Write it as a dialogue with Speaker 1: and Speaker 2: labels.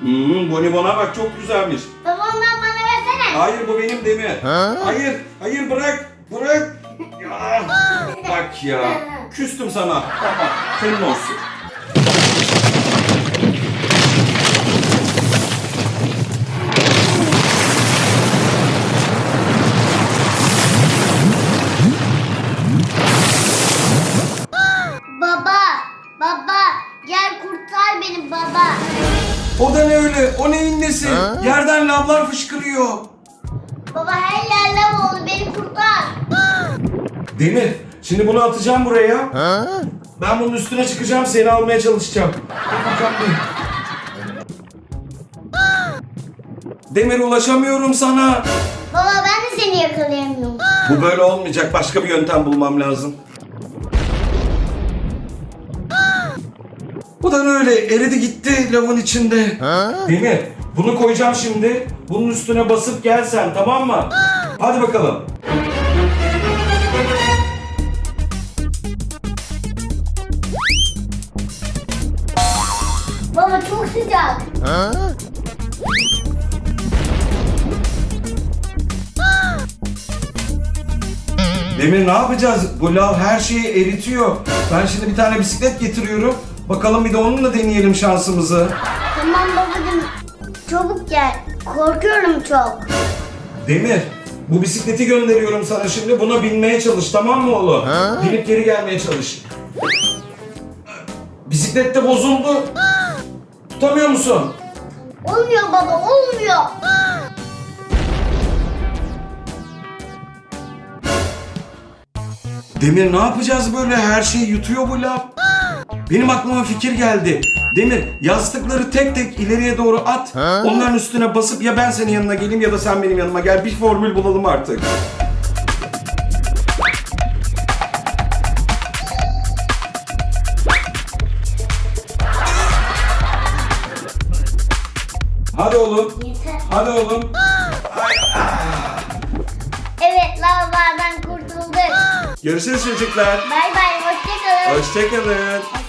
Speaker 1: Hmm, bonibona bak çok güzelmiş.
Speaker 2: Baba ondan bana versene.
Speaker 1: Hayır bu benim Demir. Hayır, hayır bırak, bırak. Ya, bak ya, küstüm sana. Tamam, senin olsun.
Speaker 2: Baba, baba gel kurtar beni baba.
Speaker 1: O da ne öyle? O neyin nesi? Yerden lavlar fışkırıyor.
Speaker 2: Baba her yerle oldu beni kurtar.
Speaker 1: Demir, şimdi bunu atacağım buraya. Ben bunun üstüne çıkacağım, seni almaya çalışacağım. Dur bakalım bir. Demir ulaşamıyorum sana.
Speaker 2: Baba ben de seni yakalayamıyorum.
Speaker 1: Bu böyle olmayacak. Başka bir yöntem bulmam lazım. Bu da öyle eridi gitti lavın içinde. Demir bunu koyacağım şimdi. Bunun üstüne basıp gelsen tamam mı? Hadi bakalım.
Speaker 2: Baba çok sıcak.
Speaker 1: Demir ne yapacağız? Bu lav her şeyi eritiyor. Ben şimdi bir tane bisiklet getiriyorum. Bakalım bir de onunla deneyelim şansımızı.
Speaker 2: Tamam babacığım çabuk gel. Korkuyorum çok.
Speaker 1: Demir, bu bisikleti gönderiyorum sana şimdi. Buna binmeye çalış tamam mı oğlum? Binip geri gelmeye çalış. Bisiklet de bozuldu. Tutamıyor musun?
Speaker 2: Olmuyor baba olmuyor.
Speaker 1: Demir ne yapacağız böyle? Her şeyi yutuyor bu lav. Benim aklıma fikir geldi. Demir yastıkları tek tek ileriye doğru at. Onların üstüne basıp ya ben senin yanına geleyim ya da sen benim yanıma gel. Bir formül bulalım artık. Hadi oğlum.
Speaker 2: Yeter.
Speaker 1: Hadi oğlum.
Speaker 2: Evet lavalardan kurtulduk.
Speaker 1: Görüşürüz çocuklar.
Speaker 2: Bay bay hoşçakalın.
Speaker 1: Hoşçakalın.
Speaker 2: Hoşça